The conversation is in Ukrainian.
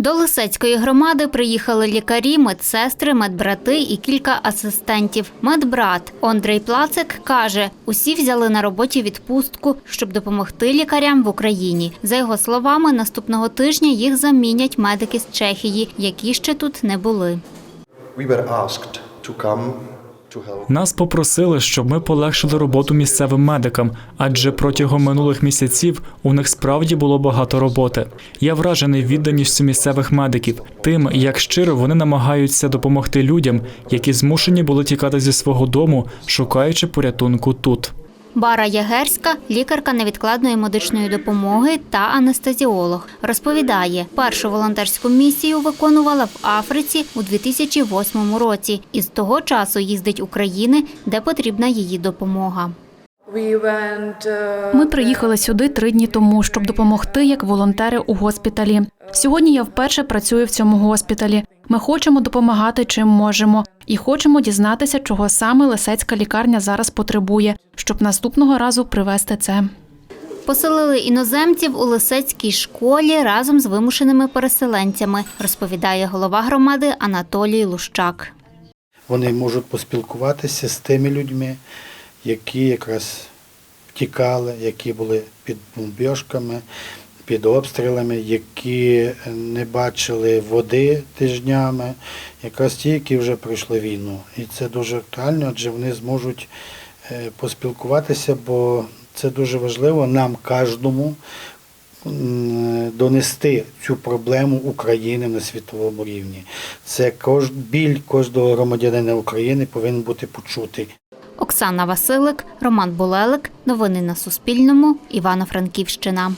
До Лисецької громади приїхали лікарі, медсестри, медбрати і кілька асистентів. Медбрат Ондрей Плацик каже, усі взяли на роботі відпустку, щоб допомогти лікарям в Україні. За його словами, наступного тижня їх замінять медики з Чехії, які ще тут не були. We were asked to. Нас попросили, щоб ми полегшили роботу місцевим медикам, адже протягом минулих місяців у них справді було багато роботи. Я вражений відданістю місцевих медиків, тим, як щиро вони намагаються допомогти людям, які змушені були тікати зі свого дому, шукаючи порятунку тут. Бара Ягерська, лікарка невідкладної медичної допомоги та анестезіолог, розповідає, першу волонтерську місію виконувала в Африці у 2008 році, і з того часу їздить України, де потрібна її допомога. Uh, Ми приїхали сюди три дні тому, щоб допомогти як волонтери у госпіталі. Сьогодні я вперше працюю в цьому госпіталі. Ми хочемо допомагати чим можемо, і хочемо дізнатися, чого саме Лисецька лікарня зараз потребує, щоб наступного разу привезти це. Поселили іноземців у Лисецькій школі разом з вимушеними переселенцями, розповідає голова громади Анатолій Лущак. Вони можуть поспілкуватися з тими людьми, які якраз втікали, які були під бомбіжками, під обстрілами, які не бачили води тижнями, якраз ті, які вже пройшли війну. І це дуже актуально, адже вони зможуть е, поспілкуватися, бо це дуже важливо нам кожному донести цю проблему України на світовому рівні. Це біль кожного громадянина України повинен бути почутий. Оксана Василик, Роман Булелик. Новини на Суспільному. Івано-Франківщина.